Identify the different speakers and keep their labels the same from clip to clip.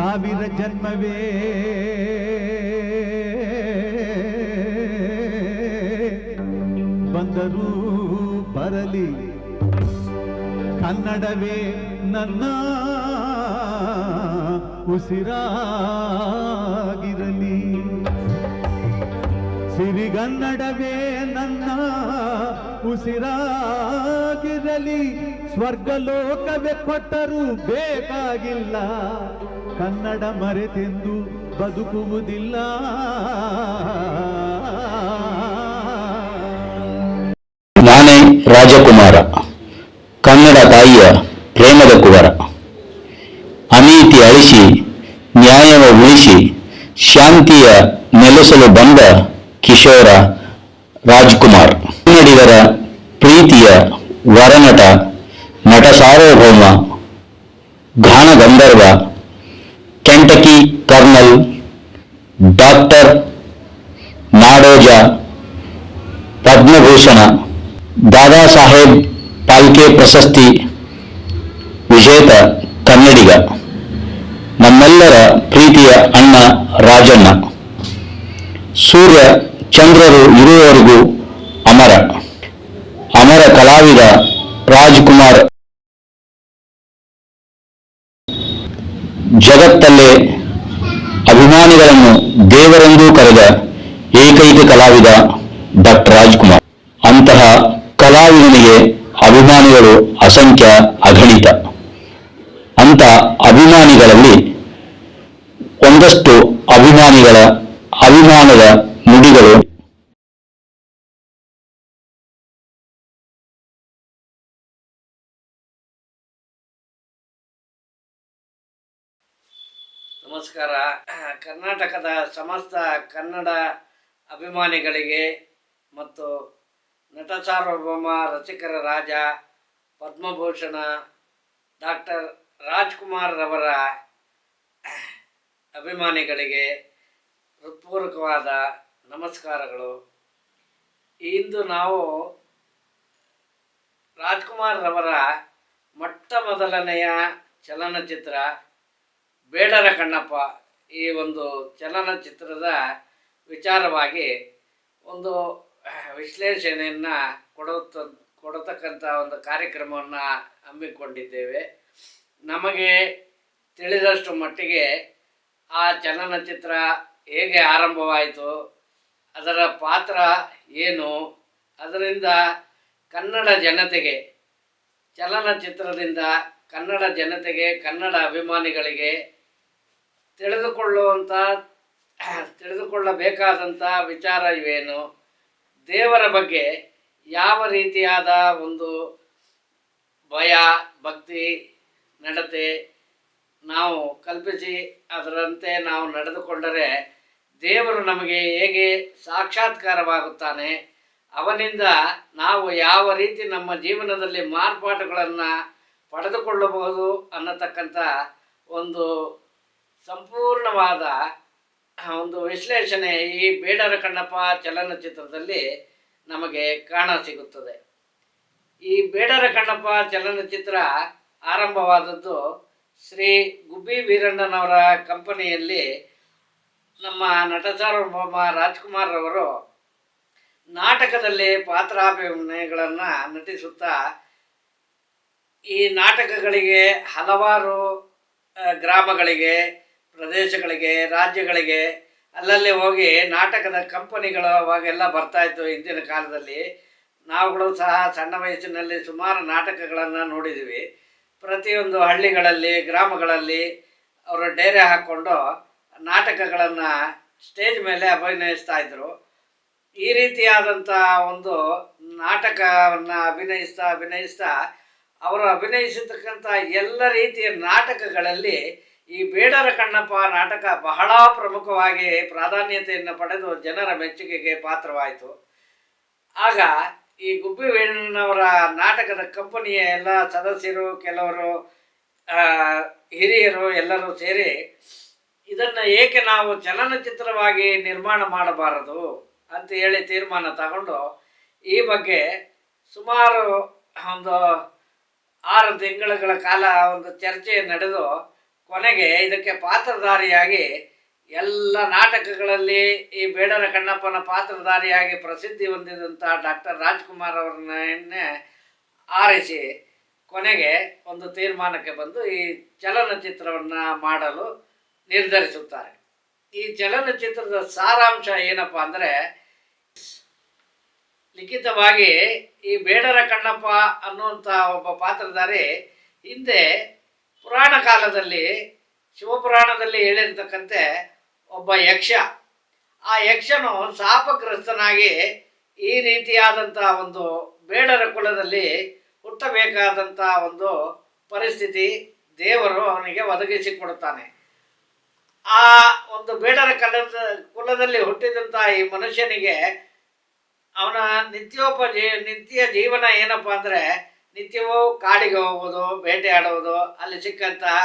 Speaker 1: ಸಾವಿರ ಜನ್ಮವೇ. ಬಂದರೂ ಬರಲಿ. ಕನ್ನಡವೇ ನನ್ನ ಉಸಿರಾಗಿರಲಿ. ಸಿರಿಗನ್ನಡವೇ ನನ್ನ ಉಸಿರಾಗಿರಲಿ. ಸ್ವರ್ಗಲೋಕವೇ ಕೊಟ್ಟರೂ ಬೇಕಾಗಿಲ್ಲ. ಕನ್ನಡ ಮರೆತೆಂದು ಬದುಕುವುದಿಲ್ಲ.
Speaker 2: ನಾನೇ ರಾಜಕುಮಾರ, ಕನ್ನಡ ತಾಯಿಯ ಪ್ರೇಮದ ಕುವರ. ಅನೀತಿ ಅಳಿಸಿ, ನ್ಯಾಯವ ಉಳಿಸಿ, ಶಾಂತಿಯ ನೆಲೆಸಲು ಬಂದ ಕಿಶೋರ ರಾಜ್ಕುಮಾರ್. ಕನ್ನಡಿಗರ ಪ್ರೀತಿಯ ವರನಟ, ನಟ ಸಾರ್ವಭೌಮ ಗಾನ ಗಂಧರ್ವ ಕೆಂಟಕಿ ಕರ್ನಲ್ ಡಾಕ್ಟರ್ ನಾಡೋಜ ಪದ್ಮಭೂಷಣ ದಾದಾ ಸಾಹೇಬ್ ಪಾಲ್ಕೆ ಪ್ರಶಸ್ತಿ ವಿಜೇತ ಕನ್ನಡಿಗ ನಮ್ಮೆಲ್ಲರ ಪ್ರೀತಿಯ ಅಣ್ಣ ರಾಜಣ್ಣ. ಸೂರ್ಯ ಚಂದ್ರರು ಇರುವವರೆಗೂ ಅಮರ. ಅಮರ ಕಲಾವಿದ ರಾಜ್ಕುಮಾರ್ ಜಗತ್ತಲ್ಲೇ ಅಭಿಮಾನಿಗಳನ್ನು ದೇವರೆಂದೂ ಕರೆದ ಏಕೈಕ ಕಲಾವಿದ ಡಾಕ್ಟರ್ ರಾಜ್ಕುಮಾರ್. ಅಂತಹ ಕಲಾವಿದನಿಗೆ ಅಭಿಮಾನಿಗಳು ಅಸಂಖ್ಯ ಅಗಣಿತ. ಅಂತ ಅಭಿಮಾನಿಗಳಲ್ಲಿ ಒಂದಷ್ಟು ಅಭಿಮಾನಿಗಳ ಅಭಿಮಾನದ ನುಡಿಗಳು
Speaker 3: ನಮಸ್ಕಾರ. ಕರ್ನಾಟಕದ ಸಮಸ್ತ ಕನ್ನಡ ಅಭಿಮಾನಿಗಳಿಗೆ ಮತ್ತು ನಟ ಸಾರ್ವಭೌಮ ರಸಿಕರ ರಾಜ ಪದ್ಮಭೂಷಣ ಡಾಕ್ಟರ್ ರಾಜ್ಕುಮಾರ್ ರವರ ಅಭಿಮಾನಿಗಳಿಗೆ ಹೃತ್ಪೂರ್ವಕವಾದ ನಮಸ್ಕಾರಗಳು. ಇಂದು ನಾವು ರಾಜ್ಕುಮಾರ್ ರವರ ಮೊಟ್ಟ ಮೊದಲನೆಯ ಚಲನಚಿತ್ರ ಬೇಡರ ಕಣ್ಣಪ್ಪ ಈ ಒಂದು ಚಲನಚಿತ್ರದ ವಿಚಾರವಾಗಿ ಒಂದು ವಿಶ್ಲೇಷಣೆಯನ್ನು ಕೊಡುತ್ತ ಕೊಡತಕ್ಕಂಥ ಒಂದು ಕಾರ್ಯಕ್ರಮವನ್ನು ಹಮ್ಮಿಕೊಂಡಿದ್ದೇವೆ. ನಮಗೆ ತಿಳಿದಷ್ಟು ಮಟ್ಟಿಗೆ ಆ ಚಲನಚಿತ್ರ ಹೇಗೆ ಆರಂಭವಾಯಿತು, ಅದರ ಪಾತ್ರ ಏನು, ಅದರಿಂದ ಕನ್ನಡ ಜನತೆಗೆ, ಚಲನಚಿತ್ರದಿಂದ ಕನ್ನಡ ಜನತೆಗೆ, ಕನ್ನಡ ಅಭಿಮಾನಿಗಳಿಗೆ ತಿಳಿದುಕೊಳ್ಳುವಂಥ, ತಿಳಿದುಕೊಳ್ಳಬೇಕಾದಂಥ ವಿಚಾರ ಇವೇನು? ದೇವರ ಬಗ್ಗೆ ಯಾವ ರೀತಿಯಾದ ಒಂದು ಭಯ, ಭಕ್ತಿ ನಡತೆ ನಾವು ಕಲ್ಪಿಸಿ ಅದರಂತೆ ನಾವು ನಡೆದುಕೊಂಡರೆ ದೇವರು ನಮಗೆ ಹೇಗೆ ಸಾಕ್ಷಾತ್ಕಾರವಾಗುತ್ತಾನೆ? ಅವನಿಂದ ನಾವು ಯಾವ ರೀತಿ ನಮ್ಮ ಜೀವನದಲ್ಲಿ ಮಾರ್ಪಾಟುಗಳನ್ನು ಪಡೆದುಕೊಳ್ಳಬಹುದು ಅನ್ನತಕ್ಕಂಥ ಒಂದು ಸಂಪೂರ್ಣವಾದ ಒಂದು ವಿಶ್ಲೇಷಣೆ ಈ ಬೇಡರ ಕಣ್ಣಪ್ಪ ಚಲನಚಿತ್ರದಲ್ಲಿ ನಮಗೆ ಕಾಣ ಸಿಗುತ್ತದೆ. ಈ ಬೇಡರ ಕಣ್ಣಪ್ಪ ಚಲನಚಿತ್ರ ಆರಂಭವಾದದ್ದು ಶ್ರೀ ಗುಬ್ಬಿ ವೀರಣ್ಣನವರ ಕಂಪನಿಯಲ್ಲಿ ನಮ್ಮ ನಟ ಸಾರ್ವಭೌಮ ರಾಜ್ಕುಮಾರ್ ಅವರು ನಾಟಕದಲ್ಲಿ ಪಾತ್ರಾಭಿನಯಗಳನ್ನು ನಟಿಸುತ್ತಾ ಈ ನಾಟಕಗಳಿಗೆ ಹಲವಾರು ಗ್ರಾಮಗಳಿಗೆ ಪ್ರದೇಶಗಳಿಗೆ, ರಾಜ್ಯಗಳಿಗೆ, ಅಲ್ಲಲ್ಲಿ ಹೋಗಿ ನಾಟಕದ ಕಂಪನಿಗಳು ಅವಾಗೆಲ್ಲ ಬರ್ತಾ ಇತ್ತು ಹಿಂದಿನ ಕಾಲದಲ್ಲಿ. ನಾವುಗಳು ಸಹ ಸಣ್ಣ ವಯಸ್ಸಿನಲ್ಲಿ ಸುಮಾರು ನಾಟಕಗಳನ್ನು ನೋಡಿದ್ದೀವಿ ಪ್ರತಿಯೊಂದು ಹಳ್ಳಿಗಳಲ್ಲಿ, ಗ್ರಾಮಗಳಲ್ಲಿ ಅವರು ಡೇರೆ ಹಾಕ್ಕೊಂಡು ನಾಟಕಗಳನ್ನು ಸ್ಟೇಜ್ ಮೇಲೆ ಅಭಿನಯಿಸ್ತಾ ಇದ್ದರು ಈ ರೀತಿಯಾದಂಥ ಒಂದು ನಾಟಕವನ್ನು ಅಭಿನಯಿಸ್ತಾ ಅಭಿನಯಿಸ್ತಾ, ಅವರು ಅಭಿನಯಿಸತಕ್ಕಂಥ ಎಲ್ಲ ರೀತಿಯ ನಾಟಕಗಳಲ್ಲಿ ಈ ಬೇಡರ ಕಣ್ಣಪ್ಪ ನಾಟಕ ಬಹಳ ಪ್ರಮುಖವಾಗಿ ಪ್ರಾಧಾನ್ಯತೆಯನ್ನು ಪಡೆದು ಜನರ ಮೆಚ್ಚುಗೆಗೆ ಪಾತ್ರವಾಯಿತು. ಆಗ ಈ ಗುಬ್ಬಿ ವೇಣನವರ ನಾಟಕದ ಕಂಪನಿಯ ಎಲ್ಲ ಸದಸ್ಯರು, ಕೆಲವರು ಹಿರಿಯರು ಎಲ್ಲರೂ ಸೇರಿ ಇದನ್ನು ಏಕೆ ನಾವು ಚಲನಚಿತ್ರವಾಗಿ ನಿರ್ಮಾಣ ಮಾಡಬಾರದು ಅಂತ ಹೇಳಿ ತೀರ್ಮಾನ ತಗೊಂಡು ಈ ಬಗ್ಗೆ ಸುಮಾರು ಒಂದು ಆರು ತಿಂಗಳುಗಳ ಕಾಲ ಒಂದು ಚರ್ಚೆ ನಡೆದು ಕೊನೆಗೆ ಇದಕ್ಕೆ ಪಾತ್ರಧಾರಿಯಾಗಿ ಎಲ್ಲ ನಾಟಕಗಳಲ್ಲಿ ಈ ಬೇಡರ ಕಣ್ಣಪ್ಪನ ಪಾತ್ರಧಾರಿಯಾಗಿ ಪ್ರಸಿದ್ಧಿ ಹೊಂದಿದಂಥ ಡಾಕ್ಟರ್ ರಾಜ್ಕುಮಾರ್ ಅವರನ್ನೇ ಆರಿಸಿ ಕೊನೆಗೆ ಒಂದು ತೀರ್ಮಾನಕ್ಕೆ ಬಂದು ಈ ಚಲನಚಿತ್ರವನ್ನು ಮಾಡಲು ನಿರ್ಧರಿಸುತ್ತಾರೆ. ಈ ಚಲನಚಿತ್ರದ ಸಾರಾಂಶ ಏನಪ್ಪ ಅಂದರೆ, ಲಿಖಿತವಾಗಿ ಈ ಬೇಡರ ಕಣ್ಣಪ್ಪ ಅನ್ನುವಂಥ ಒಬ್ಬ ಪಾತ್ರಧಾರಿ ಹಿಂದೆ ಪುರಾಣ ಕಾಲದಲ್ಲಿ, ಶಿವಪುರಾಣದಲ್ಲಿ ಹೇಳಿರ್ತಕ್ಕಂತೆ ಒಬ್ಬ ಯಕ್ಷ. ಆ ಯಕ್ಷನು ಶಾಪಗ್ರಸ್ತನಾಗಿ ಈ ರೀತಿಯಾದಂಥ ಒಂದು ಬೇಡರ ಕುಲದಲ್ಲಿ ಹುಟ್ಟಬೇಕಾದಂಥ ಒಂದು ಪರಿಸ್ಥಿತಿ ದೇವರು ಅವನಿಗೆ ಒದಗಿಸಿಕೊಡುತ್ತಾನೆ ಆ ಒಂದು ಬೇಡರ ಕಲದ, ಕುಲದಲ್ಲಿ ಹುಟ್ಟಿದಂಥ ಈ ಮನುಷ್ಯನಿಗೆ ಅವನ ನಿತ್ಯೋಪ ನಿತ್ಯ ಜೀವನ ಏನಪ್ಪ ಅಂದರೆ ನಿತ್ಯವೂ ಕಾಡಿಗೆ ಹೋಗುವುದು ಬೇಟೆಯಾಡುವುದು ಅಲ್ಲಿ ಸಿಕ್ಕಂತಹ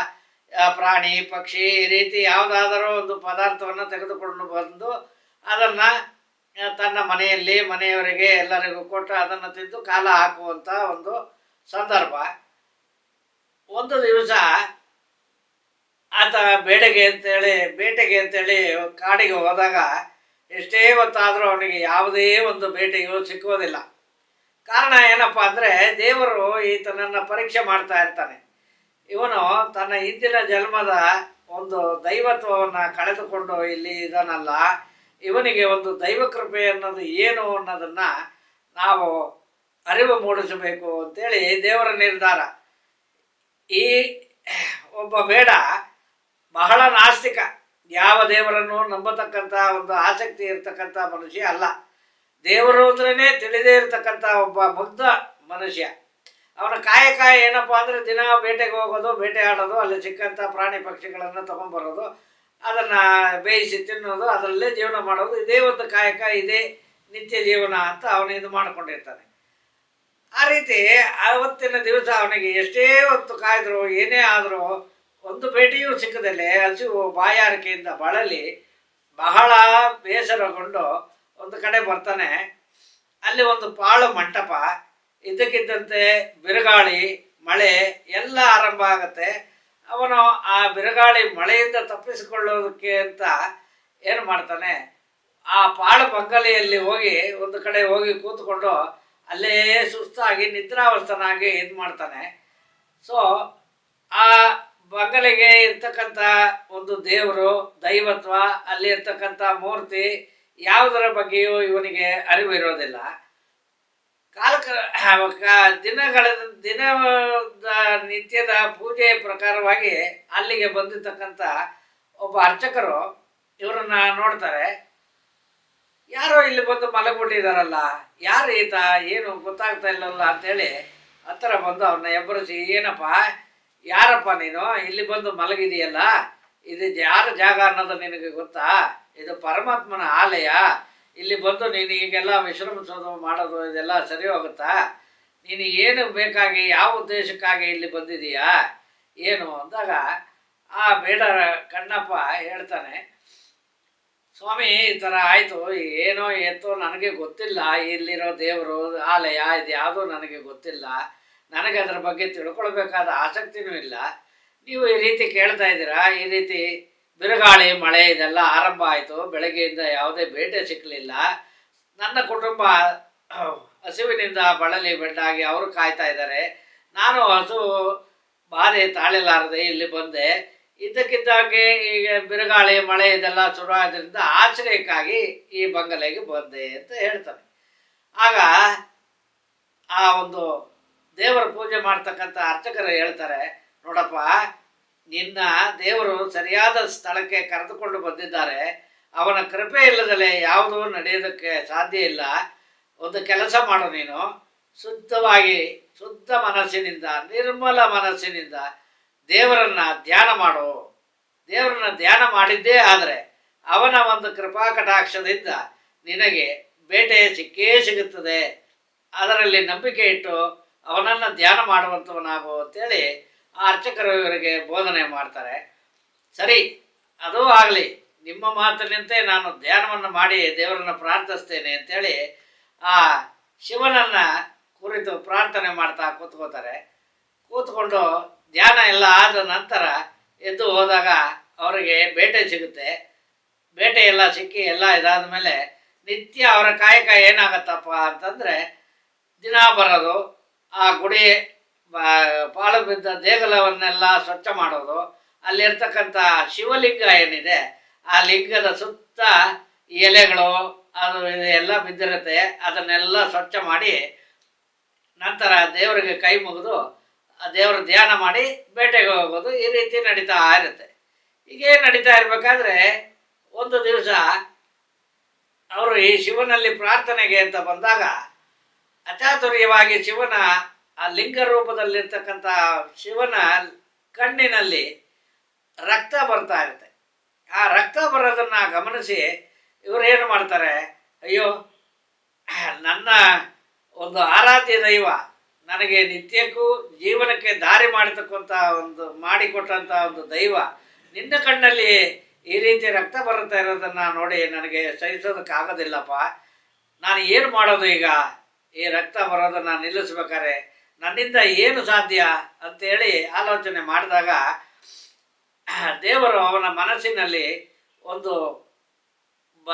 Speaker 3: ಪ್ರಾಣಿ, ಪಕ್ಷಿ, ಈ ರೀತಿ ಯಾವುದಾದರೂ ಒಂದು ಪದಾರ್ಥವನ್ನು ತೆಗೆದುಕೊಂಡು ಬಂದು ಅದನ್ನು ತನ್ನ ಮನೆಯಲ್ಲಿ, ಮನೆಯವರಿಗೆ ಎಲ್ಲರಿಗೂ ಕೊಟ್ಟು ಅದನ್ನು ತಿಂದು ಕಾಲ ಹಾಕುವಂಥ ಒಂದು ಸಂದರ್ಭ. ಒಂದು ದಿವಸ ಆತ ಬೇಟೆಗೆ ಅಂತೇಳಿ ಬೇಟೆಗೆ ಅಂತೇಳಿ ಕಾಡಿಗೆ ಹೋದಾಗ ಎಷ್ಟೇ ಹೊತ್ತಾದರೂ ಅವನಿಗೆ ಯಾವುದೇ ಒಂದು ಬೇಟೆಯು ಸಿಕ್ಕುವುದಿಲ್ಲ. ಕಾರಣ ಏನಪ್ಪ ಅಂದರೆ ದೇವರು ಈತನನ್ನು ಪರೀಕ್ಷೆ ಮಾಡ್ತಾ ಇರ್ತಾನೆ. ಇವನು ತನ್ನ ಹಿಂದಿನ ಜನ್ಮದ ಒಂದು ದೈವತ್ವವನ್ನು ಕಳೆದುಕೊಂಡು ಇಲ್ಲಿ ಇದನ್ನಲ್ಲ ಇವನಿಗೆ ಒಂದು ದೈವ ಕೃಪೆ ಅನ್ನೋದು ಏನು ಅನ್ನೋದನ್ನು ನಾವು ಅರಿವು ಮೂಡಿಸಬೇಕು ಅಂತೇಳಿ ದೇವರ ನಿರ್ಧಾರ. ಈ ಒಬ್ಬ ಬೇಡ, ಬಹಳ ನಾಸ್ತಿಕ, ಯಾವ ದೇವರನ್ನು ನಂಬತಕ್ಕಂಥ ಒಂದು ಆಸಕ್ತಿ ಇರತಕ್ಕಂಥ ಮನುಷ್ಯ ಅಲ್ಲ. ದೇವರು ಅಂದ್ರೇ ತಿಳಿದೇ ಇರತಕ್ಕಂಥ ಒಬ್ಬ ಮುಗ್ಧ ಮನುಷ್ಯ. ಅವನ ಕಾಯಕ ಏನಪ್ಪ ಅಂದರೆ ದಿನ ಬೇಟೆಗೆ ಹೋಗೋದು, ಬೇಟೆ ಆಡೋದು, ಅಲ್ಲಿ ಸಿಕ್ಕಂಥ ಪ್ರಾಣಿ ಪಕ್ಷಿಗಳನ್ನು ತೊಗೊಂಬರೋದು ಅದನ್ನು ಬೇಯಿಸಿ ತಿನ್ನೋದು, ಅದರಲ್ಲೇ ಜೀವನ ಮಾಡೋದು. ಇದೇ ಒಂದು ಕಾಯಕ, ಇದೇ ನಿತ್ಯ ಜೀವನ ಅಂತ ಅವನು ಇದು ಮಾಡಿಕೊಂಡಿರ್ತಾನೆ. ಆ ರೀತಿ ಆವತ್ತಿನ ದಿವಸ ಅವನಿಗೆ ಎಷ್ಟೇ ಹೊತ್ತು ಕಾಯ್ದ್ರು, ಏನೇ ಆದರೂ, ಒಂದು ಭೇಟಿಯೂ ಸಿಕ್ಕದಲ್ಲೇ ಹಸಿವು ಬಾಯಾರಿಕೆಯಿಂದ ಬಳಲಿ ಬಹಳ ಬೇಸರಗೊಂಡು ಒಂದು ಕಡೆ ಬರ್ತಾನೆ, ಅಲ್ಲಿ ಒಂದು ಪಾಳು ಮಂಟಪ ಇದ್ದಕ್ಕಿದ್ದಂತೆ ಬಿರುಗಾಳಿ, ಮಳೆ ಎಲ್ಲ ಆರಂಭ ಆಗುತ್ತೆ. ಅವನು ಆ ಬಿರುಗಾಳಿ ಮಳೆಯಿಂದ ತಪ್ಪಿಸಿಕೊಳ್ಳೋದಕ್ಕೆ ಅಂತ ಏನು ಮಾಡ್ತಾನೆ, ಆ ಪಾಳು ಬಂಗಲೆಯಲ್ಲಿ ಹೋಗಿ ಒಂದು ಕಡೆ ಹೋಗಿ ಕೂತ್ಕೊಂಡು ಅಲ್ಲೇ ಸುಸ್ತಾಗಿ ನಿದ್ರಾವಸ್ಥನಾಗಿ ಇದು ಮಾಡ್ತಾನೆ. ಸೊ ಆ ಬಂಗಲೆಗೆ ಇರ್ತಕ್ಕಂಥ ಒಂದು ದೇವರು, ದೈವತ್ವ ಅಲ್ಲಿ ಇರ್ತಕ್ಕಂಥ ಮೂರ್ತಿ ಯಾವುದರ ಬಗ್ಗೆಯೂ ಇವನಿಗೆ ಅರಿವು ಇರೋದಿಲ್ಲ. ಕಾಲಕ ದಿನಗಳ, ದಿನದ ನಿತ್ಯದ ಪೂಜೆ ಪ್ರಕಾರವಾಗಿ ಅಲ್ಲಿಗೆ ಬಂದಿರ್ತಕ್ಕಂಥ ಒಬ್ಬ ಅರ್ಚಕರು ಇವರನ್ನ ನೋಡ್ತಾರೆ. ಯಾರೋ ಇಲ್ಲಿ ಬಂದು ಮಲಗಿಬಿಟ್ಟಿದಾರಲ್ಲ, ಯಾರು ಈತ, ಏನು ಗೊತ್ತಾಗ್ತಾ ಇಲ್ಲಲ್ಲ ಅಂತೇಳಿ ಹತ್ತಿರ ಬಂದು ಅವ್ರನ್ನ ಎಬ್ಬರಿಸಿ, ಏನಪ್ಪ, ಯಾರಪ್ಪ ನೀನು? ಇಲ್ಲಿ ಬಂದು ಮಲಗಿದೆಯಲ್ಲ? ಇದು ಯಾರ ಜಾಗ ಅನ್ನೋದು ನಿನಗೆ ಗೊತ್ತಾ? ಇದು ಪರಮಾತ್ಮನ ಆಲಯ. ಇಲ್ಲಿ ಬಂದು ನೀನು ಈಗೆಲ್ಲ ವಿಶ್ರಮಿಸೋದು ಮಾಡೋದು ಇದೆಲ್ಲ ಸರಿ ಹೋಗುತ್ತಾ? ನೀನು ಏನು ಬೇಕಾಗಿ, ಯಾವ ಉದ್ದೇಶಕ್ಕಾಗಿ ಇಲ್ಲಿ ಬಂದಿದೀಯಾ? ಏನು ಅಂದಾಗ ಆ ಬೇಡರ ಕಣ್ಣಪ್ಪ ಹೇಳ್ತಾನೆ, ಸ್ವಾಮಿ, ಈ ಥರ ಆಯಿತು. ಏನೋ ಎತ್ತೋ ನನಗೆ ಗೊತ್ತಿಲ್ಲ. ಇಲ್ಲಿರೋ ದೇವರು ಆಲಯ ಇದು ಯಾವುದೂ ನನಗೆ ಗೊತ್ತಿಲ್ಲ. ನನಗೆ ಅದರ ಬಗ್ಗೆ ತಿಳ್ಕೊಳ್ಬೇಕಾದ ಆಸಕ್ತಿನೂ ಇಲ್ಲ. ನೀವು ಈ ರೀತಿ ಕೇಳ್ತಾ ಇದ್ದೀರಾ? ಈ ರೀತಿ ಬಿರುಗಾಳಿ, ಮಳೆ ಇದೆಲ್ಲ ಆರಂಭ ಆಯಿತು. ಬೆಳಗ್ಗೆಯಿಂದ ಯಾವುದೇ ಬೇಟೆ ಸಿಕ್ಕಲಿಲ್ಲ ನನ್ನ ಕುಟುಂಬ ಹಸುವಿನಿಂದ ಬಳಲಿ ಬೆಡ್ಡಾಗಿ ಅವರು ಕಾಯ್ತಾ ಇದ್ದಾರೆ. ನಾನು ಹಸು ಬಾಧೆ ತಾಳಿಲಾರದೆ ಇಲ್ಲಿ ಬಂದೆ. ಇದ್ದಕ್ಕಿದ್ದಾಗೆ ಈಗ ಬಿರುಗಾಳಿ, ಮಳೆ ಇದೆಲ್ಲ ಶುರು ಆದ್ರಿಂದ ಆಶ್ರಯಕ್ಕಾಗಿ ಈ ಬಂಗಲೆಗೆ ಬಂದೆ ಅಂತ ಹೇಳ್ತಾರೆ. ಆಗ ಆ ಒಂದು ದೇವರ ಪೂಜೆ ಮಾಡ್ತಕ್ಕಂಥ ಅರ್ಚಕರು ಹೇಳ್ತಾರೆ, ನೋಡಪ್ಪ ನಿನ್ನ ದೇವರು ಸರಿಯಾದ ಸ್ಥಳಕ್ಕೆ ಕರೆದುಕೊಂಡು ಬಂದಿದ್ದಾರೆ. ಅವನ ಕೃಪೆ ಇಲ್ಲದಲೇ ಯಾವುದೂ ನಡೆಯೋದಕ್ಕೆ ಸಾಧ್ಯ ಇಲ್ಲ. ಒಂದು ಕೆಲಸ ಮಾಡು ನೀನು. ಶುದ್ಧವಾಗಿ, ಶುದ್ಧ ಮನಸ್ಸಿನಿಂದ, ನಿರ್ಮಲ ಮನಸ್ಸಿನಿಂದ ದೇವರನ್ನ ಧ್ಯಾನ ಮಾಡು. ದೇವರನ್ನ ಧ್ಯಾನ ಮಾಡಿದ್ದೇ ಆದರೆ ಅವನ ಒಂದು ಕೃಪಾ ಕಟಾಕ್ಷದಿಂದ ನಿನಗೆ ಬೇಟೆ ಸಿಕ್ಕೇ ಸಿಗುತ್ತದೆ. ಅದರಲ್ಲಿ ನಂಬಿಕೆ ಇಟ್ಟು ಅವನನ್ನು ಧ್ಯಾನ ಮಾಡುವಂಥವನಾಗು ಅಂತೇಳಿ ಆ ಬೋಧನೆ ಮಾಡ್ತಾರೆ. ಸರಿ, ಅದೂ ಆಗಲಿ, ನಿಮ್ಮ ಮಾತಿನಂತೆ ನಾನು ಧ್ಯಾನವನ್ನು ಮಾಡಿ ದೇವರನ್ನು ಪ್ರಾರ್ಥಿಸ್ತೇನೆ ಅಂತೇಳಿ ಆ ಶಿವನನ್ನು ಕುರಿತು ಪ್ರಾರ್ಥನೆ ಮಾಡ್ತಾ ಕೂತ್ಕೋತಾರೆ. ಕೂತ್ಕೊಂಡು ಧ್ಯಾನ ಎಲ್ಲ ಆದ ನಂತರ ಎದ್ದು ಹೋದಾಗ ಅವರಿಗೆ ಬೇಟೆ ಸಿಗುತ್ತೆ. ಬೇಟೆ ಎಲ್ಲ ಸಿಕ್ಕಿ ಎಲ್ಲ ಇದಾದ ಮೇಲೆ ನಿತ್ಯ ಅವರ ಕಾಯಕ ಏನಾಗತ್ತಪ್ಪ ಅಂತಂದರೆ ದಿನ ಬರೋದು, ಆ ಗುಡಿ ಪಾಳು ಬಿದ್ದ ದೇಗುಲವನ್ನೆಲ್ಲ ಸ್ವಚ್ಛ ಮಾಡೋದು. ಅಲ್ಲಿರ್ತಕ್ಕಂಥ ಶಿವಲಿಂಗ ಏನಿದೆ, ಆ ಲಿಂಗದ ಸುತ್ತ ಎಲೆಗಳು, ಅದು ಎಲ್ಲ ಬಿದ್ದಿರುತ್ತೆ. ಅದನ್ನೆಲ್ಲ ಸ್ವಚ್ಛ ಮಾಡಿ ನಂತರ ದೇವರಿಗೆ ಕೈ ಮುಗಿದು ಆ ದೇವರ ಧ್ಯಾನ ಮಾಡಿ ಬೇಟೆಗೆ ಹೋಗೋದು ಈ ರೀತಿ ನಡೀತಾ ಇರುತ್ತೆ. ಹೀಗೆ ನಡೀತಾ ಇರಬೇಕಾದ್ರೆ, ಒಂದು ದಿವಸ ಅವರು ಈ ಶಿವನಲ್ಲಿ ಪ್ರಾರ್ಥನೆಗೆ ಅಂತ ಬಂದಾಗ ಅಚಾತುರ್ಯವಾಗಿ ಶಿವನ ಆ ಲಿಂಗ ರೂಪದಲ್ಲಿರ್ತಕ್ಕಂಥ ಶಿವನ ಕಣ್ಣಿನಲ್ಲಿ ರಕ್ತ ಬರ್ತಾ ಇರುತ್ತೆ. ಆ ರಕ್ತ ಬರೋದನ್ನು ಗಮನಿಸಿ ಇವರು ಏನು ಮಾಡ್ತಾರೆ, ಅಯ್ಯೋ, ನನ್ನ ಒಂದು ಆರಾಧ್ಯ ದೈವ ನನಗೆ ನಿತ್ಯಕ್ಕೂ ಜೀವನಕ್ಕೆ ದಾರಿ ಮಾಡತಕ್ಕಂಥ ಒಂದು, ಮಾಡಿಕೊಟ್ಟಂಥ ಒಂದು ದೈವ, ನಿನ್ನ ಕಣ್ಣಲ್ಲಿ ಈ ರೀತಿ ರಕ್ತ ಬರುತ್ತಾ ಇರೋದನ್ನು ನೋಡಿ ನನಗೆ ಸಹಿಸೋದಕ್ಕಾಗೋದಿಲ್ಲಪ್ಪ. ನಾನು ಏನು ಮಾಡೋದು ಈಗ? ಈ ರಕ್ತ ಬರೋದನ್ನು ನಿಲ್ಲಿಸ್ಬೇಕಾದ್ರೆ ನನ್ನಿಂದ ಏನು ಸಾಧ್ಯ ಅಂತೇಳಿ ಆಲೋಚನೆ ಮಾಡಿದಾಗ, ದೇವರು ಅವನ ಮನಸ್ಸಿನಲ್ಲಿ ಒಂದು ಬ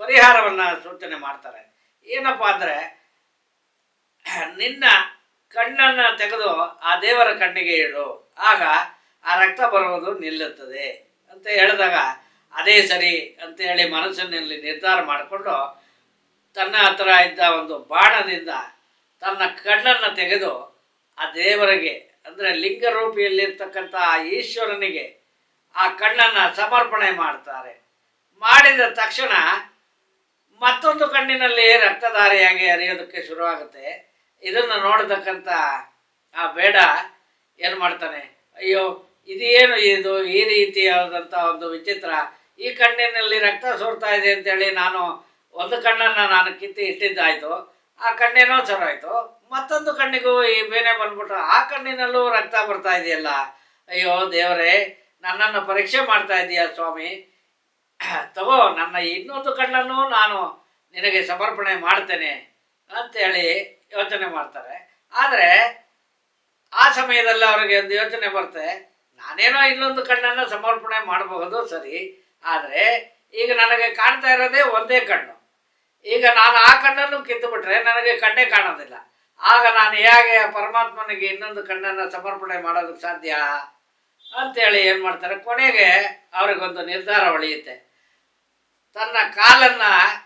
Speaker 3: ಪರಿಹಾರವನ್ನು ಸೂಚನೆ ಮಾಡ್ತಾರೆ. ಏನಪ್ಪ ಅಂದರೆ, ನಿನ್ನ ಕಣ್ಣನ್ನು ತೆಗೆದು ಆ ದೇವರ ಕಣ್ಣಿಗೆ ಇಡು. ಆಗ ಆ ರಕ್ತ ಬರುವುದು ನಿಲ್ಲುತ್ತದೆ ಅಂತ ಹೇಳಿದಾಗ, ಅದೇ ಸರಿ ಅಂತ ಹೇಳಿ ಮನಸ್ಸಿನಲ್ಲಿ ನಿರ್ಧಾರ ಮಾಡಿಕೊಂಡು ತನ್ನ ಹತ್ರ ಇದ್ದ ಒಂದು ಬಾಣದಿಂದ ತನ್ನ ಕಣ್ಣನ್ನು ತೆಗೆದು ಆ ದೇವರಿಗೆ, ಅಂದರೆ ಲಿಂಗರೂಪಿಯಲ್ಲಿರ್ತಕ್ಕಂಥ ಆ ಈಶ್ವರನಿಗೆ ಆ ಕಣ್ಣನ್ನು ಸಮರ್ಪಣೆ ಮಾಡ್ತಾರೆ. ಮಾಡಿದ ತಕ್ಷಣ ಮತ್ತೊಂದು ಕಣ್ಣಿನಲ್ಲಿ ರಕ್ತಧಾರಿಯಾಗಿ ಹರಿಯೋದಕ್ಕೆ ಶುರುವಾಗುತ್ತೆ. ಇದನ್ನು ನೋಡತಕ್ಕಂಥ ಆ ಬೇಡ ಏನು ಮಾಡ್ತಾನೆ, ಅಯ್ಯೋ, ಇದೇನು ಇದು, ಈ ರೀತಿಯಾದಂಥ ಒಂದು ವಿಚಿತ್ರ, ಈ ಕಣ್ಣಿನಲ್ಲಿ ರಕ್ತ ಸೋರ್ತಾ ಇದೆ ಅಂತೇಳಿ ನಾನು ಒಂದು ಕಣ್ಣನ್ನು ನಾನು ಕಿತ್ತಿ ಇಟ್ಟಿದ್ದಾಯಿತು. ಆ ಕಣ್ಣೇನೋ ಚೆನ್ನಾಯ್ತು ಮತ್ತೊಂದು ಕಣ್ಣಿಗೂ ಈ ಬೇನೆ ಬಂದ್ಬಿಟ್ರು. ಆ ಕಣ್ಣಿನಲ್ಲೂ ರಕ್ತ ಬರ್ತಾ ಇದೆಯಲ್ಲ? ಅಯ್ಯೋ ದೇವರೇ, ನನ್ನನ್ನು ಪರೀಕ್ಷೆ ಮಾಡ್ತಾ ಇದೀಯ ಸ್ವಾಮಿ? ತಗೋ, ನನ್ನ ಇನ್ನೊಂದು ಕಣ್ಣನ್ನು ನಾನು ನಿನಗೆ ಸಮರ್ಪಣೆ ಮಾಡ್ತೇನೆ ಅಂತೇಳಿ ಯೋಚನೆ ಮಾಡ್ತಾರೆ. ಆದರೆ, ಆ ಸಮಯದಲ್ಲಿ ಅವರಿಗೆ ಒಂದು ಯೋಚನೆ ಬರುತ್ತೆ. ನಾನೇನೋ ಇನ್ನೊಂದು ಕಣ್ಣನ್ನು ಸಮರ್ಪಣೆ ಮಾಡಬಹುದು, ಸರಿ. ಆದರೆ, ಈಗ ನನಗೆ ಕಾಣ್ತಾ ಇರೋದೇ ಒಂದೇ ಕಣ್ಣು. ಈಗ ನಾನು ಆ ಕಣ್ಣನ್ನು ಕಿತ್ತು ಬಿಟ್ರೆ ನನಗೆ ಕಣ್ಣೇ ಕಾಣೋದಿಲ್ಲ. ಆಗ ನಾನು ಹೇಗೆ ಪರಮಾತ್ಮನಿಗೆ ಇನ್ನೊಂದು ಕಣ್ಣನ್ನು ಸಮರ್ಪಣೆ ಮಾಡೋದಕ್ಕೆ ಸಾಧ್ಯ? ಅಂತೇಳಿ ಏನು ಮಾಡ್ತಾರೆ? ಕೊನೆಗೆ ಅವ್ರಿಗೊಂದು ನಿರ್ಧಾರ ಹೊಳೆಯುತ್ತೆ ತನ್ನ ಕಾಲನ್ನ,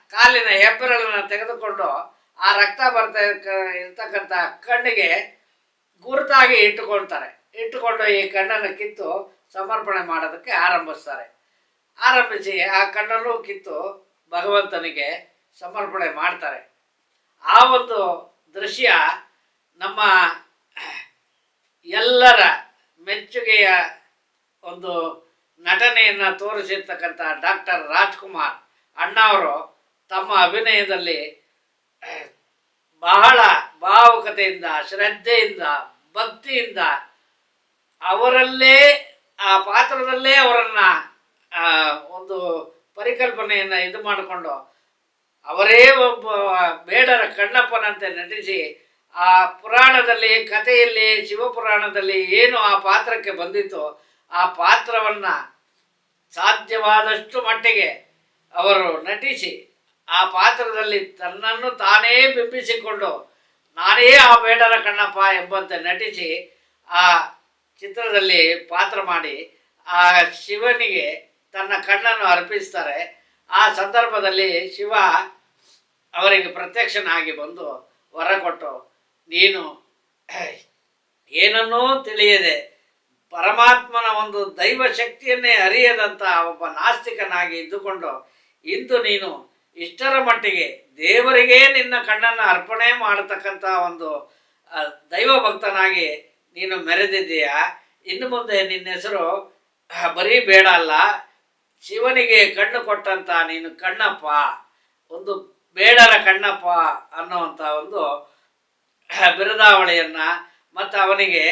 Speaker 3: ಕಾಲಿನ ಹೆಬ್ಬೆರಳನ್ನು ತೆಗೆದುಕೊಂಡು ಆ ರಕ್ತ ಬರ್ತಾ ಇರ್ತಕ್ಕಂಥ ಕಣ್ಣಿಗೆ ಗುರುತಾಗಿ ಇಟ್ಟುಕೊಳ್ತಾರೆ. ಇಟ್ಟುಕೊಂಡು ಈ ಕಣ್ಣನ್ನು ಕಿತ್ತು ಸಮರ್ಪಣೆ ಮಾಡೋದಕ್ಕೆ ಆರಂಭಿಸ್ತಾರೆ. ಆರಂಭಿಸಿ ಆ ಕಣ್ಣನ್ನು ಕಿತ್ತು ಭಗವಂತನಿಗೆ ಸಮರ್ಪಣೆ ಮಾಡ್ತಾರೆ. ಆ ಒಂದು ದೃಶ್ಯ ನಮ್ಮ ಎಲ್ಲರ ಮೆಚ್ಚುಗೆಯ ಒಂದು ನಟನೆಯನ್ನು ತೋರಿಸಿರ್ತಕ್ಕಂಥ ಡಾಕ್ಟರ್ ರಾಜ್ಕುಮಾರ್ ಅಣ್ಣ ಅವರು ತಮ್ಮ ಅಭಿನಯದಲ್ಲಿ, ಬಹಳ ಭಾವುಕತೆಯಿಂದ, ಶ್ರದ್ಧೆಯಿಂದ, ಭಕ್ತಿಯಿಂದ ಅವರಲ್ಲೇ, ಆ ಪಾತ್ರದಲ್ಲೇ ಅವರನ್ನು ಒಂದು ಪರಿಕಲ್ಪನೆಯನ್ನು ಇದು ಮಾಡಿಕೊಂಡು ಅವರೇ ಒಬ್ಬ ಬೇಡರ ಕಣ್ಣಪ್ಪನಂತೆ ನಟಿಸಿ ಆ ಪುರಾಣದಲ್ಲಿ, ಕಥೆಯಲ್ಲಿ, ಶಿವಪುರಾಣದಲ್ಲಿ ಏನು ಆ ಪಾತ್ರಕ್ಕೆ ಬಂದಿತ್ತು ಆ ಪಾತ್ರವನ್ನು ಸಾಧ್ಯವಾದಷ್ಟು ಮಟ್ಟಿಗೆ ಅವರು ನಟಿಸಿ, ಆ ಪಾತ್ರದಲ್ಲಿ ತನ್ನನ್ನು ತಾನೇ ಬಿಂಬಿಸಿಕೊಂಡು ನಾನೇ ಆ ಬೇಡರ ಕಣ್ಣಪ್ಪ ಎಂಬಂತೆ ನಟಿಸಿ ಆ ಚಿತ್ರದಲ್ಲಿ ಪಾತ್ರ ಮಾಡಿ ಆ ಶಿವನಿಗೆ ತನ್ನ ಕಣ್ಣನ್ನು ಅರ್ಪಿಸ್ತಾರೆ. ಆ ಸಂದರ್ಭದಲ್ಲಿ ಶಿವ ಅವರಿಗೆ ಪ್ರತ್ಯಕ್ಷನಾಗಿ ಬಂದು ವರ ಕೊಟ್ಟು, ನೀನು ಏನನ್ನೂ ತಿಳಿಯದೆ, ಪರಮಾತ್ಮನ ಒಂದು ದೈವ ಶಕ್ತಿಯನ್ನೇ ಅರಿಯದಂಥ ಒಬ್ಬ ನಾಸ್ತಿಕನಾಗಿ ಇದ್ದುಕೊಂಡು, ಇಂದು ನೀನು ಇಷ್ಟರ ಮಟ್ಟಿಗೆ ದೇವರಿಗೇ ನಿನ್ನ ಕಣ್ಣನ್ನು ಅರ್ಪಣೆ ಮಾಡತಕ್ಕಂಥ ಒಂದು ದೈವ ಭಕ್ತನಾಗಿ ನೀನು ಮೆರೆದಿದ್ದೀಯಾ? ಇನ್ನು ಮುಂದೆ ನಿನ್ನ ಹೆಸರು ಬರೀ ಬೇಡ ಅಲ್ಲ ಶಿವನಿಗೆ ಕಣ್ಣು ಕೊಟ್ಟಂತ ನೀನು ಕಣ್ಣಪ್ಪ, ಒಂದು ಬೇಡರ ಕಣ್ಣಪ್ಪ ಅನ್ನುವಂಥ ಒಂದು ಬಿರುದಾವಳಿಯನ್ನು ಮತ್ತು ಅವನಿಗೆ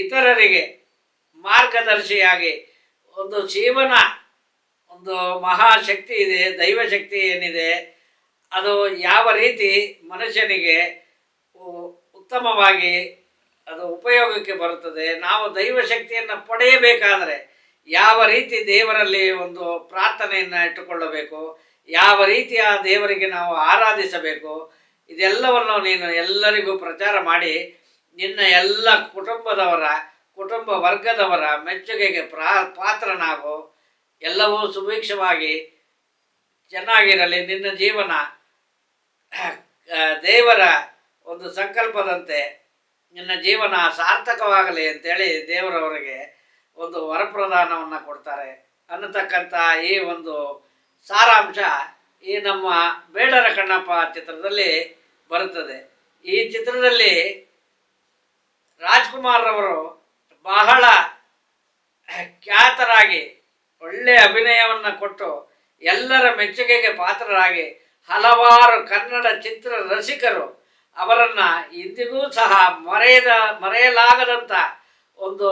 Speaker 3: ಇತರರಿಗೆ ಮಾರ್ಗದರ್ಶಿಯಾಗಿ ಒಂದು ಜೀವನ, ಒಂದು ಮಹಾಶಕ್ತಿ ಇದೆ ದೈವಶಕ್ತಿ ಏನಿದೆ, ಅದು ಯಾವ ರೀತಿ ಮನುಷ್ಯನಿಗೆ ಉತ್ತಮವಾಗಿ ಅದು ಉಪಯೋಗಕ್ಕೆ ಬರುತ್ತದೆ, ನಾವು ದೈವ ಶಕ್ತಿಯನ್ನು ಪಡೆಯಬೇಕಾದರೆ ಯಾವ ರೀತಿ ದೇವರಲ್ಲಿ ಒಂದು ಪ್ರಾರ್ಥನೆಯನ್ನು ಇಟ್ಟುಕೊಳ್ಳಬೇಕು, ಯಾವ ರೀತಿಯ ದೇವರಿಗೆ ನಾವು ಆರಾಧಿಸಬೇಕು, ಇದೆಲ್ಲವನ್ನು ನೀನು ಎಲ್ಲರಿಗೂ ಪ್ರಚಾರ ಮಾಡಿ ನಿನ್ನ ಎಲ್ಲ ಕುಟುಂಬದವರ, ಕುಟುಂಬ ವರ್ಗದವರ ಮೆಚ್ಚುಗೆಗೆ ಪ್ರಾ, ಪಾತ್ರನಾಗು. ಎಲ್ಲವೂ ಸುಭಿಕ್ಷವಾಗಿ ಚೆನ್ನಾಗಿರಲಿ. ನಿನ್ನ ಜೀವನ ದೇವರ ಒಂದು ಸಂಕಲ್ಪದಂತೆ ನಿನ್ನ ಜೀವನ ಸಾರ್ಥಕವಾಗಲಿ ಅಂತೇಳಿ ದೇವರವರಿಗೆ ಒಂದು ವರಪ್ರದಾನವನ್ನು ಕೊಡ್ತಾರೆ ಅನ್ನತಕ್ಕಂಥ ಈ ಒಂದು ಸಾರಾಂಶ ಈ ನಮ್ಮ ಬೇಡರ ಕಣ್ಣಪ್ಪ ಚಿತ್ರದಲ್ಲಿ ಬರುತ್ತದೆ. ಈ ಚಿತ್ರದಲ್ಲಿ ರಾಜ್ಕುಮಾರ್ ರವರು ಬಹಳ ಖ್ಯಾತರಾಗಿ, ಒಳ್ಳೆ ಅಭಿನಯವನ್ನು ಕೊಟ್ಟು ಎಲ್ಲರ ಮೆಚ್ಚುಗೆಗೆ ಪಾತ್ರರಾಗಿ ಹಲವಾರು ಕನ್ನಡ ಚಿತ್ರ ರಸಿಕರು ಅವರನ್ನು ಇಂದಿಗೂ ಸಹ ಮರೆಯದ ಮರೆಯಲಾಗದಂಥ ಒಂದು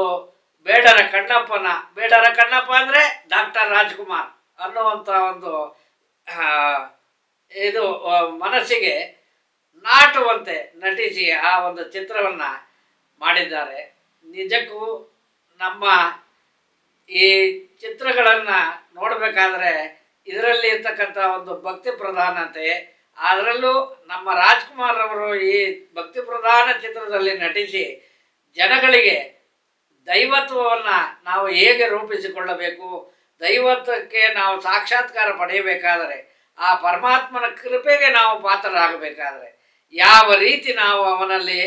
Speaker 3: ಬೇಡರ ಕಣ್ಣಪ್ಪನ ಬೇಡರ ಕಣ್ಣಪ್ಪ ಅಂದರೆ ಡಾಕ್ಟರ್ ರಾಜ್ಕುಮಾರ್ ಅನ್ನುವಂಥ ಒಂದು ಇದು ಮನಸ್ಸಿಗೆ ನಾಟುವಂತೆ ನಟಿಸಿ ಆ ಒಂದು ಚಿತ್ರವನ್ನು ಮಾಡಿದ್ದಾರೆ. ನಿಜಕ್ಕೂ ನಮ್ಮ ಈ ಚಿತ್ರಗಳನ್ನು ನೋಡಬೇಕಾದ್ರೆ ಇದರಲ್ಲಿ ಇರ್ತಕ್ಕಂಥ ಒಂದು ಭಕ್ತಿ ಪ್ರಧಾನತೆ ಅದರಲ್ಲೂ ನಮ್ಮ ರಾಜ್ಕುಮಾರ್ ಅವರು ಈ ಭಕ್ತಿ ಪ್ರಧಾನ ಚಿತ್ರದಲ್ಲಿ ನಟಿಸಿ ಜನಗಳಿಗೆ ದೈವತ್ವವನ್ನು ನಾವು ಹೇಗೆ ರೂಪಿಸಿಕೊಳ್ಳಬೇಕು? ದೈವತ್ವಕ್ಕೆ ನಾವು ಸಾಕ್ಷಾತ್ಕಾರ ಪಡೆಯಬೇಕಾದರೆ ಆ ಪರಮಾತ್ಮನ ಕೃಪೆಗೆ ನಾವು ಪಾತ್ರರಾಗಬೇಕಾದರೆ ಯಾವ ರೀತಿ ನಾವು ಅವನಲ್ಲಿ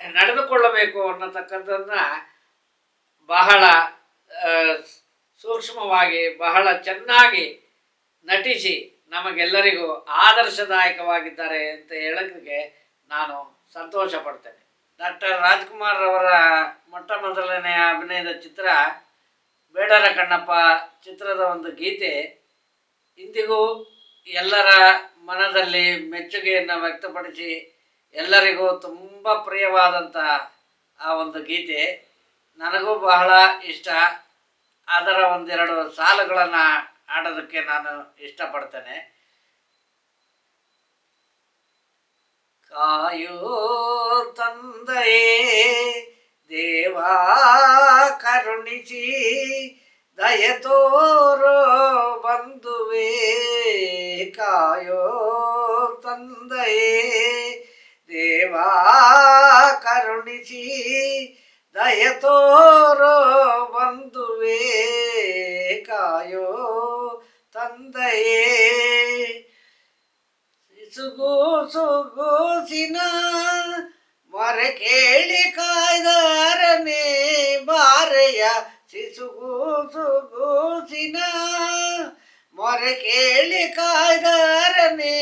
Speaker 3: ನಡೆದುಕೊಳ್ಳಬೇಕು ಅನ್ನತಕ್ಕಂಥದ್ದನ್ನ ಬಹಳ ಸೂಕ್ಷ್ಮವಾಗಿ, ಬಹಳ ಚೆನ್ನಾಗಿ ನಟಿಸಿ ನಮಗೆಲ್ಲರಿಗೂ ಆದರ್ಶದಾಯಕವಾಗಿದ್ದಾರೆ ಅಂತ ಹೇಳೋದಕ್ಕೆ ನಾನು ಸಂತೋಷ ಪಡ್ತೇನೆ ಡಾಕ್ಟರ್ ರಾಜ್ಕುಮಾರ್ ಅವರ ಮೊಟ್ಟ ಮೊದಲನೆಯ ಅಭಿನಯದ ಚಿತ್ರ ಬೇಡರ ಕಣ್ಣಪ್ಪ ಚಿತ್ರದ ಒಂದು ಗೀತೆ. ಇಂದಿಗೂ ಎಲ್ಲರ ಮನದಲ್ಲಿ ಮೆಚ್ಚುಗೆಯನ್ನು ವ್ಯಕ್ತಪಡಿಸಿ ಎಲ್ಲರಿಗೂ ತುಂಬ ಪ್ರಿಯವಾದಂಥ ಆ ಒಂದು ಗೀತೆ. ನನಗೂ ಬಹಳ ಇಷ್ಟ. ಅದರ ಒಂದೆರಡು ಸಾಲುಗಳನ್ನು ಆಡೋದಕ್ಕೆ ನಾನು ಇಷ್ಟಪಡ್ತೇನೆ. ಕಾಯೋ ತಂದೆಯೇ ದೇವಾ ಕರುಣಿಸಿ ದಯ ತೋರೋ ಬಂಧುವೇ ಕಾಯೋ ತಂದೆಯೇ ದೇವಾ ಕರುಣಿಸಿ ದಯ ತೋರೋ ಬಂಧುವೇ ಕಾಯೋ ತಂದೆಯೇ ಸುಗು ಸುಗೂಸಿನ ಮೊರೆ ಕೇಳಿ ಕಾಯ್ದಾರನೆ ಬಾರೆಯ ಸಿಸುಗು ಸುಗೂಸಿನ ಮೊರೆ ಕೇಳಿ ಕಾಯ್ದಾರನೆ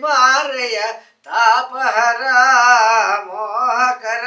Speaker 3: ಬಾರೆಯ ತಾಪಹರ ಮೋಹಕರ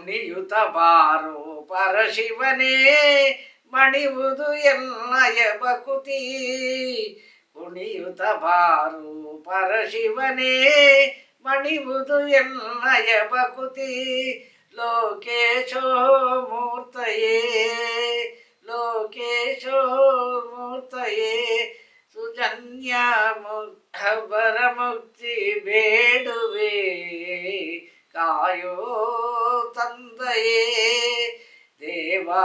Speaker 3: ಕುಣಿಯುತ ಬಾರು ಪರಶಿವನೇ ಮಣಿವುದು ಎನ್ನಯ ಬಕುತಿ ಕುಣಿಯುತ ಬಾರು ಪರಶಿವನೇ ಮಣಿವುದು ಎನ್ನಯ ಬಕುತಿ ಲೋಕೇಶೋ ಮೂರ್ತಯೇ ಲೋಕೇಶೋ ಮೂರ್ತಯೇ ಸುಜನ್ಯ ಮುಖಬರ ಮುಕ್ತಿ ಬೇಡುವೆ ಕಾಯೋ ತಂದೆಯೇ ದೇವಾ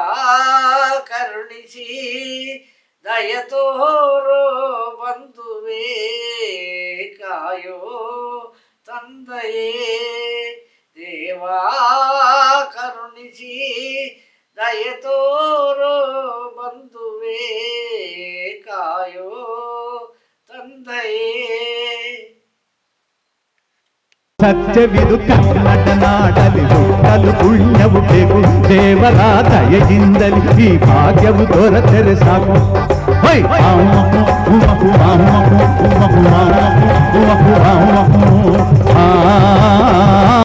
Speaker 3: ಕರುಣಿಸಿ ದಯ
Speaker 1: చెవిదు కన్నడనాడలి దుఃఖలు పుణ్యవు పెగు దేవరా దయ దయగిందలి ఈ భాగ్యవు దొరతెర సాగు ఆ!